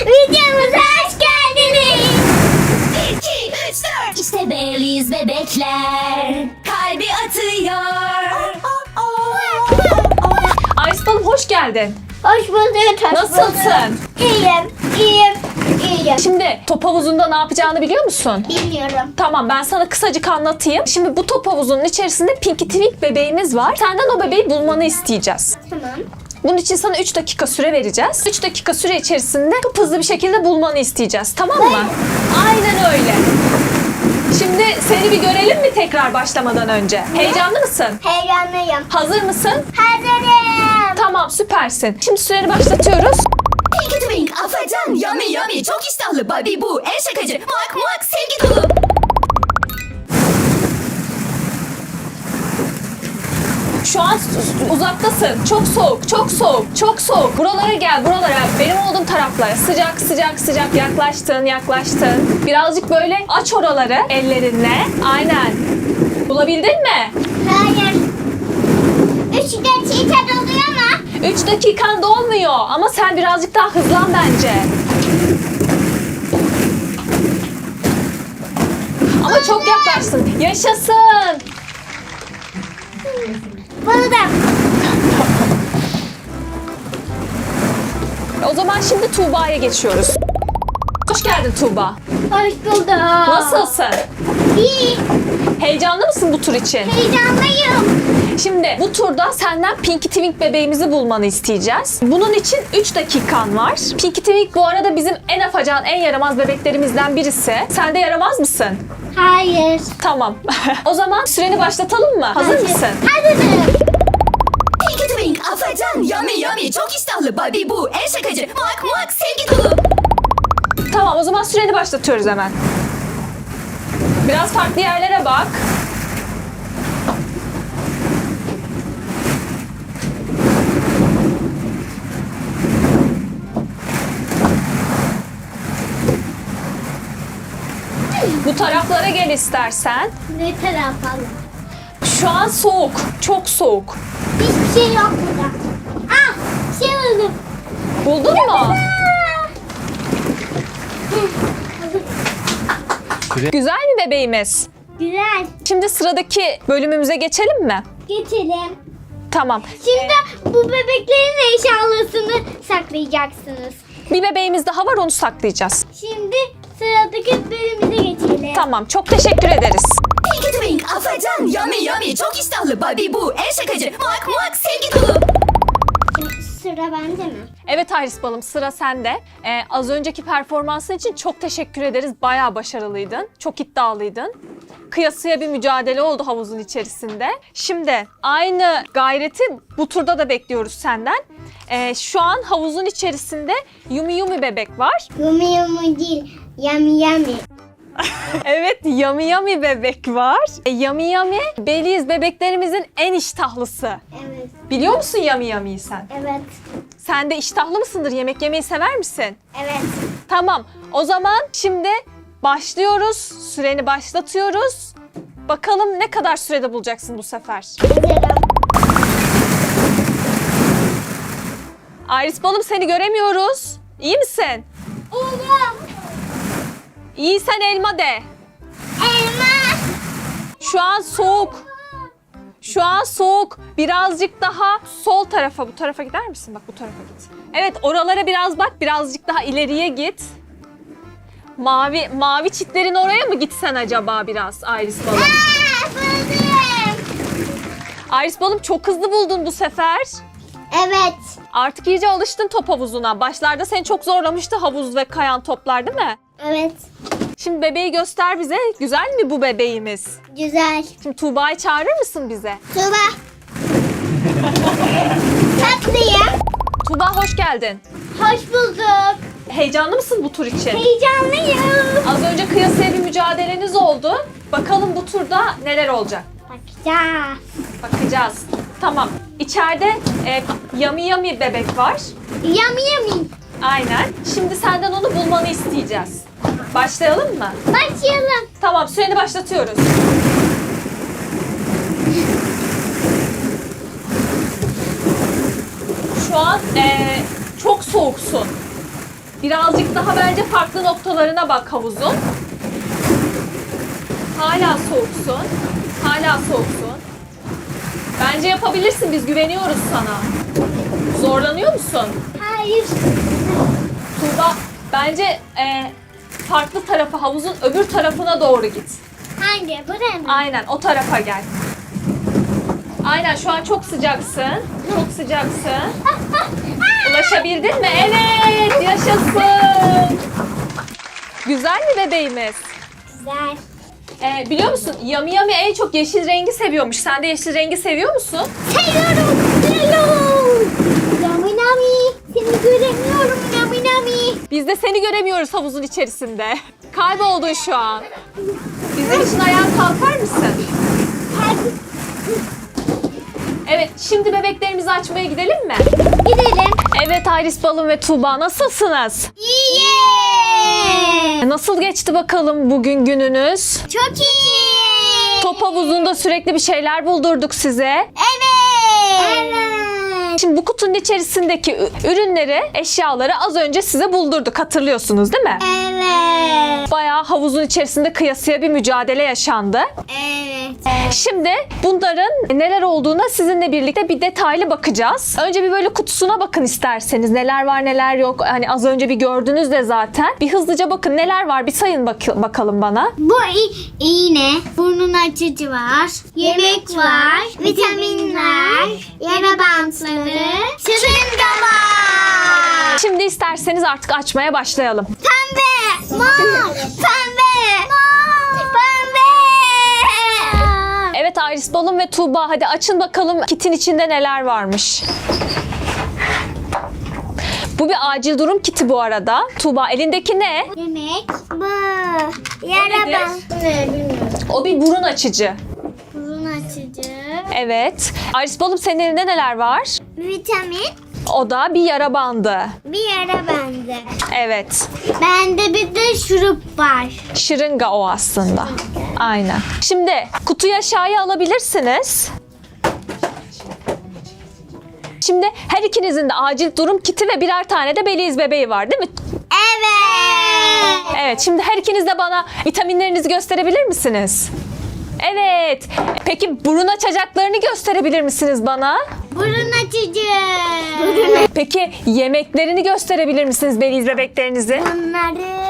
Videomuza hoş geldiniz. 2, 3, 4 İşte Beyliyiz bebekler. Kalbi atıyor Balım hoş geldin. Hoş bulduk. Hoş Nasılsın? bulduk. İyiyim, iyiyim, iyiyim. Şimdi top havuzunda ne yapacağını biliyor musun? Bilmiyorum. Tamam ben sana kısacık anlatayım. Şimdi bu top havuzunun içerisinde Pinky Twink bebeğimiz var. Senden o bebeği bulmanı isteyeceğiz. Tamam. Bunun için sana 3 dakika süre vereceğiz. 3 dakika süre içerisinde çok hızlı bir şekilde bulmanı isteyeceğiz. Tamam mı? Aynen öyle. Şimdi seni bir görelim mi tekrar başlamadan önce? Heyecanlı mısın? Heyecanlıyım. Hazır mısın? Hazırım. Tamam süpersin. Şimdi süreni başlatıyoruz. Pinky Twink afacan Yummy yummy Çok iştahlı Bobby bu En şakacı Muak muak sevgi dolu Şu an uzaktasın. Çok soğuk, çok soğuk, çok soğuk. Buralara gel, buralara. Benim olduğum taraflara. Sıcak, sıcak, sıcak. Yaklaştın, yaklaştın. Birazcık böyle aç oraları ellerinle. Aynen. Bulabildin mi? Hayır. Üç dakika doluyor mu? 3 dakikan dolmuyor ama sen birazcık daha hızlan bence. Ama çok yaklaştın. Yaşasın. Buldum. O zaman şimdi Tuğba'ya geçiyoruz. Hoş geldin Tuğba. Hoş bulduk. Nasılsın? İyi. Heyecanlı mısın bu tur için? Heyecanlıyım. Şimdi bu turda senden Pinky Twink bebeğimizi bulmanı isteyeceğiz. Bunun için 3 dakikan var. Pinky Twink bu arada bizim en afacan, en yaramaz bebeklerimizden birisi. Sen de yaramaz mısın? Hayır. Tamam. o zaman süreni başlatalım mı? Hazır mısın? Hazırım. Pinky Twink afacan Yummy yummy Çok iştahlı Bobby bu En şakacı Muak muak sevgi dolu Tamam o zaman süreni başlatıyoruz hemen. Biraz farklı yerlere bak. Bu taraflara gel istersen. Ne taraf alalım? Şu an soğuk, çok soğuk. Hiçbir şey yok burada. Ah, şey buldum. Buldun mu? Güzel mi bebeğimiz? Güzel. Şimdi sıradaki bölümümüze geçelim mi? Geçelim. Tamam. Şimdi bu bebeklerin eşyalarını saklayacaksınız. Bir bebeğimiz daha var onu saklayacağız. Şimdi sıradaki bölümümüze geçelim. Tamam çok teşekkür ederiz. Pinky Twink afacan Yummy yummy Çok iştahlı Bobby bu En şakacı Muak muak sevgi dolu sıra bende mi? Evet Iris Balım sıra sende. Ee, az önceki performansın için çok teşekkür ederiz. Bayağı başarılıydın. Çok iddialıydın. Kıyasıya bir mücadele oldu havuzun içerisinde. Şimdi aynı gayreti bu turda da bekliyoruz senden. Ee, şu an havuzun içerisinde Yumi Yumi bebek var. Yumi yumi değil. Yami yami. Evet Yami Yami bebek var. E, Yami Yami Beliz bebeklerimizin en iştahlısı. Evet. Biliyor musun Yami Yami'yi sen? Evet. Sen de iştahlı mısındır? Yemek yemeyi sever misin? Evet. Tamam. O zaman şimdi başlıyoruz. Süreni başlatıyoruz. Bakalım ne kadar sürede bulacaksın bu sefer. Iris balım seni göremiyoruz. İyi misin? İyiyim. İyiysen elma de. Elma. Şu an soğuk. Şu an soğuk. Birazcık daha sol tarafa, bu tarafa gider misin? Bak bu tarafa git. Evet, oralara biraz bak. Birazcık daha ileriye git. Mavi mavi çitlerin oraya mı gitsen acaba biraz Iris balım? Aa, buldum. Iris balım çok hızlı buldun bu sefer. Evet. Artık iyice alıştın top havuzuna. Başlarda seni çok zorlamıştı havuz ve kayan toplar değil mi? Evet. Şimdi bebeği göster bize. Güzel mi bu bebeğimiz? Güzel. Şimdi Tuğba'yı çağırır mısın bize? Tuba. Tatlıyım. Tuğba hoş geldin. Hoş bulduk. Heyecanlı mısın bu tur için? Heyecanlıyım. Az önce kıyasaya bir mücadeleniz oldu. Bakalım bu turda neler olacak? Bakacağız. Bakacağız. Tamam. İçeride e, yami yami bebek var. Yami yami. Aynen. Şimdi senden onu bulmanı isteyeceğiz. Başlayalım mı? Başlayalım. Tamam süreni başlatıyoruz. Şu an eee, çok soğuksun. Birazcık daha bence farklı noktalarına bak havuzun. Hala soğuksun. Hala soğuksun. Bence yapabilirsin. Biz güveniyoruz sana. Zorlanıyor musun? Hayır. Tuğba bence e, farklı tarafa havuzun öbür tarafına doğru git. Hangi? Buraya mı? Aynen o tarafa gel. Aynen şu an çok sıcaksın. Çok sıcaksın. Ulaşabildin mi? Evet yaşasın. Güzel mi bebeğimiz? Güzel. Ee, biliyor musun Yami Yami en çok yeşil rengi seviyormuş. Sen de yeşil rengi seviyor musun? Seviyorum. Seviyorum. Seni göremiyorum nami nami. Biz de seni göremiyoruz havuzun içerisinde. Kayboldun şu an. Bizim için ayağa kalkar mısın? Hadi Evet, şimdi bebeklerimizi açmaya gidelim mi? gidelim. Evet Iris Balım ve Tuğba nasılsınız? Yeah. Nasıl geçti bakalım bugün gününüz? Çok iyi. Top havuzunda sürekli bir şeyler buldurduk size. Evet. Evet. Şimdi bu kutunun içerisindeki ürünleri, eşyaları az önce size buldurduk hatırlıyorsunuz değil mi? Evet. Bayağı havuzun içerisinde kıyasıya bir mücadele yaşandı. Evet. Şimdi bunların neler olduğuna sizinle birlikte bir detaylı bakacağız. Önce bir böyle kutusuna bakın isterseniz. Neler var neler yok. Hani az önce bir gördünüz de zaten. Bir hızlıca bakın neler var bir sayın bak- bakalım bana. Bu iğne, burnun açıcı var, yemek var, vitamin var, yara bantları, şırınga var. Şimdi isterseniz artık açmaya başlayalım. Pembe, mor, pembe, mor, pembe. Evet Iris Balım ve Tuğba hadi açın bakalım kitin içinde neler varmış. Bu bir acil durum kiti bu arada. Tuğba elindeki ne? Yemek, bu, yara nedir? bantı. Ne bilmiyorum. O bir burun açıcı. Burun açıcı, Evet. Iris Balım senin elinde neler var? Vitamin, O da bir yara bandı. bir yara bandı. Evet. Bende bir de şurup var. Şırınga o aslında. Aynen. Şimdi kutuyu aşağıya alabilirsiniz. Şimdi her ikinizin de acil durum kiti ve birer tane de beliz bebeği var değil mi? Evet. Evet. Şimdi her ikiniz de bana vitaminlerinizi gösterebilir misiniz? Evet. Peki burun açacaklarını gösterebilir misiniz bana? Burun açıcı. Burun Peki yemeklerini gösterebilir misiniz beliz bebeklerinizi? Bunları.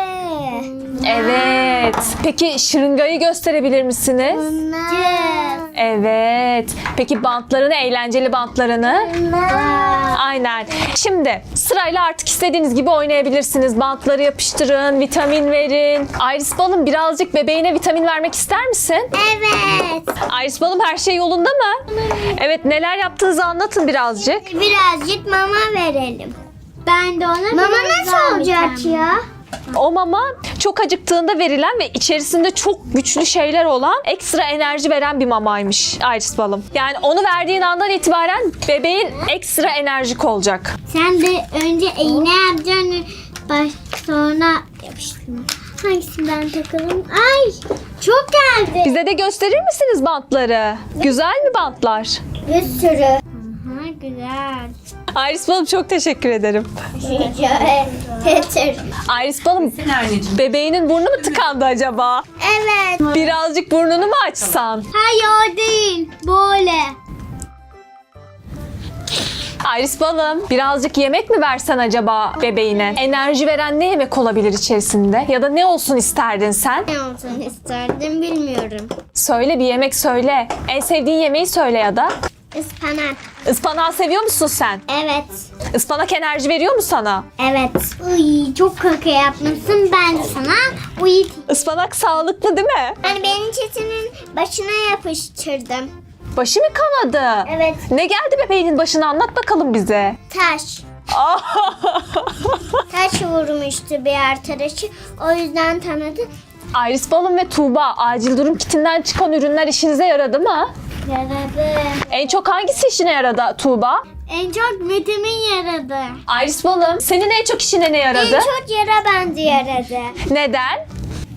Evet. Peki şırıngayı gösterebilir misiniz? Bunları. Evet. Peki bantlarını, eğlenceli bantlarını? Aynen. Şimdi sırayla artık istediğiniz gibi oynayabilirsiniz. Bantları yapıştırın, vitamin verin. Iris Balım birazcık bebeğine vitamin vermek ister misin? Evet. Iris Balım her şey yolunda mı? Evet neler yaptığınızı anlatın birazcık. Birazcık mama verelim. Ben de ona Mama nasıl olacak ya? O mama çok acıktığında verilen ve içerisinde çok güçlü şeyler olan ekstra enerji veren bir mamaymış Iris Balım. Yani onu verdiğin andan itibaren bebeğin ekstra enerjik olacak. Sen de önce iğne yapacaksın. Baş, sonra yapıştırma. Hangisinden takalım? Ay çok geldi. Bize de gösterir misiniz bantları? Güzel mi bantlar? Bir sürü. Güzel. Iris Balım çok teşekkür ederim. Getir. Iris Balım bebeğinin burnu mu tıkandı acaba? Evet. Birazcık burnunu mu açsan? Hayır o değil. Böyle. Iris Balım birazcık yemek mi versen acaba bebeğine? Enerji veren ne yemek olabilir içerisinde? Ya da ne olsun isterdin sen? Ne olsun isterdim bilmiyorum. Söyle bir yemek söyle. En sevdiğin yemeği söyle ya da. Ispanak. Ispanağı seviyor musun sen? Evet. Ispanak enerji veriyor mu sana? Evet. Uy çok kaka yapmışsın. Ben de sana uyut. Ispanak sağlıklı değil mi? Hani benim çetinin başına yapıştırdım. Başı mı kanadı? Evet. Ne geldi bebeğinin başına anlat bakalım bize. Taş. Taş vurmuştu bir arkadaşı. O yüzden tanıdı. Iris Balım ve Tuğba acil durum kitinden çıkan ürünler işinize yaradı mı? Yaradı. En çok hangisi işine yaradı Tuğba? En çok vitamin yaradı. Iris Balım senin en çok işine ne En yaradı? çok yara bandı yaradı. Neden?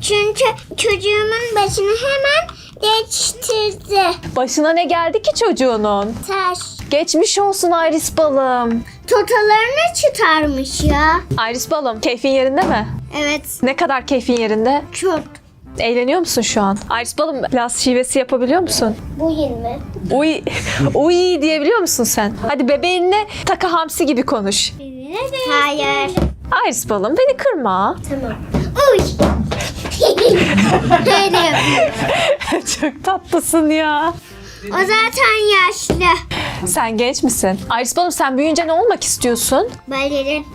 Çünkü çocuğumun başını hemen değiştirdi. Başına ne geldi ki çocuğunun? Taş. Geçmiş olsun Iris balım. Totalarını çıkarmış ya. Iris balım keyfin yerinde mi? Evet. Ne kadar keyfin yerinde? Çok. Eğleniyor musun şu an? Iris balım Laz şivesi yapabiliyor musun? Bu 20. Uy, uy diyebiliyor musun sen? Hadi bebeğinle taka hamsi gibi konuş. Hayır. Iris balım beni kırma. Tamam. Uy. Böyle yapıyor. Çok tatlısın ya. O zaten yaşlı. Sen genç misin? Iris balım sen büyüyünce ne olmak istiyorsun? Balerin.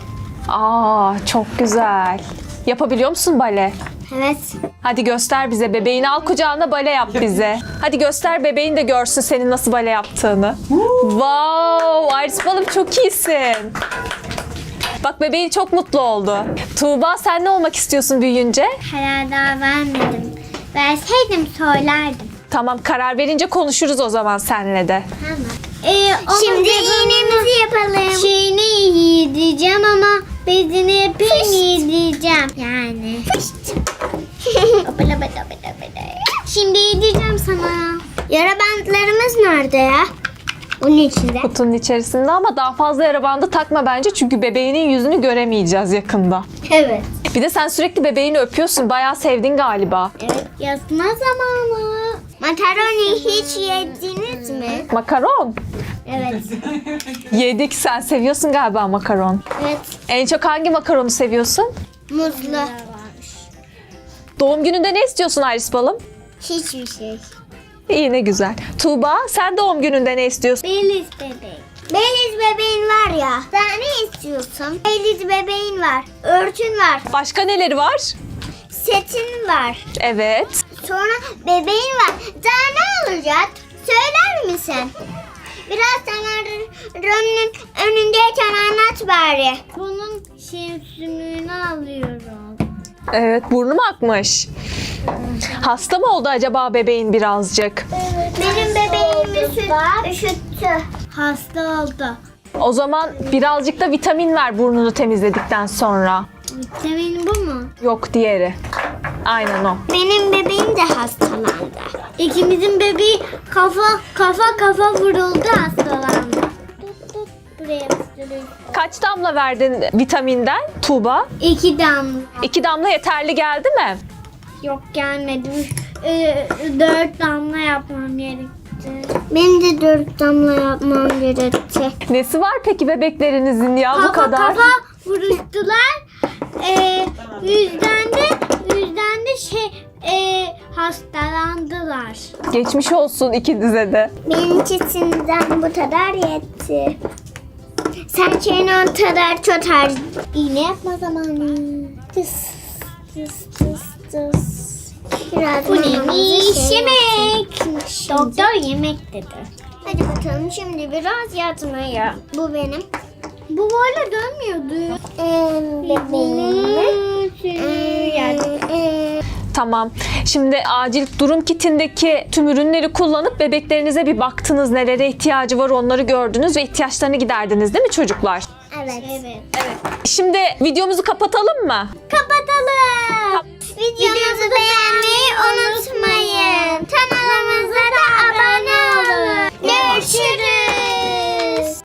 Aa çok güzel. Yapabiliyor musun bale? Evet. Hadi göster bize bebeğini al kucağına bale yap bize. Hadi göster bebeğin de görsün senin nasıl bale yaptığını. wow Iris balım çok iyisin. Bak bebeğin çok mutlu oldu. Tuğba sen ne olmak istiyorsun büyüyünce? Karar daha vermedim. Verseydim söylerdim. Tamam karar verince konuşuruz o zaman senle de. Tamam. Ee, Şimdi iğnemizi yapalım. Şeyini yedireceğim ama bezini yapayım yedireceğim. Yani. Şimdi yedireceğim sana. Yara bantlarımız nerede ya? Onun içinde. Kutunun içerisinde ama daha fazla yara bandı takma bence çünkü bebeğinin yüzünü göremeyeceğiz yakında. Evet. Bir de sen sürekli bebeğini öpüyorsun. Bayağı sevdin galiba. Evet yatma zamanı. Makaroni hiç yediniz mi? Makaron. Evet. Yedik sen seviyorsun galiba makaron. Evet. En çok hangi makaronu seviyorsun? Muzlu. Doğum gününde ne istiyorsun Iris balım? Hiçbir şey. İyi ne güzel. Tuğba sen doğum gününde ne istiyorsun? Beliz bebeği. Beliz bebeğin var ya. Sen ne istiyorsun? Beliz bebeğin var. Örtün var. Başka neleri var? Setin var. Evet. Sonra bebeğin var. Daha ne olacak? Söyler misin? Biraz sana Ron'un önündeyken anlat bari. Bunun şemsümünü alıyorum. Evet burnu mu akmış? Hasta mı oldu acaba bebeğin birazcık? Benim bebeğim üşüt- üşüttü. Hasta oldu. O zaman birazcık da vitamin ver burnunu temizledikten sonra. Vitamin bu mu? Yok diğeri. Aynen o. Benim bebeğim de hastalandı. İkimizin bebeği kafa kafa kafa vuruldu hastalandı. Tut tut buraya. Kaç damla verdin vitaminden Tuğba? İki damla. İki damla yeterli geldi mi? Yok gelmedi. Ee, dört damla yapmam gerekti. Benim de dört damla yapmam gerekti. Nesi var peki bebeklerinizin ya bu Kafa kadar? kafa vuruştular. Ee, yüzden de de şey e, hastalandılar. Geçmiş olsun ikinize de. Benim çizimden bu kadar yetti. Sen çenen kadar çok har... İğne yapma zamanı. Tıs tıs tıs tıs. Biraz bu neymiş? Yemek. Doktor yemek dedi. Hadi bakalım şimdi biraz yatmaya. Bu benim. Bu böyle dönmüyordu. bebeğim. Tamam. Şimdi acil durum kitindeki tüm ürünleri kullanıp bebeklerinize bir baktınız. Nelere ihtiyacı var onları gördünüz ve ihtiyaçlarını giderdiniz değil mi çocuklar? Evet. Evet. Evet. Şimdi videomuzu kapatalım mı? Kapatalım. Videomuzu beğenmeyi unutmayın. Kanalımıza da abone olun. Görüşürüz.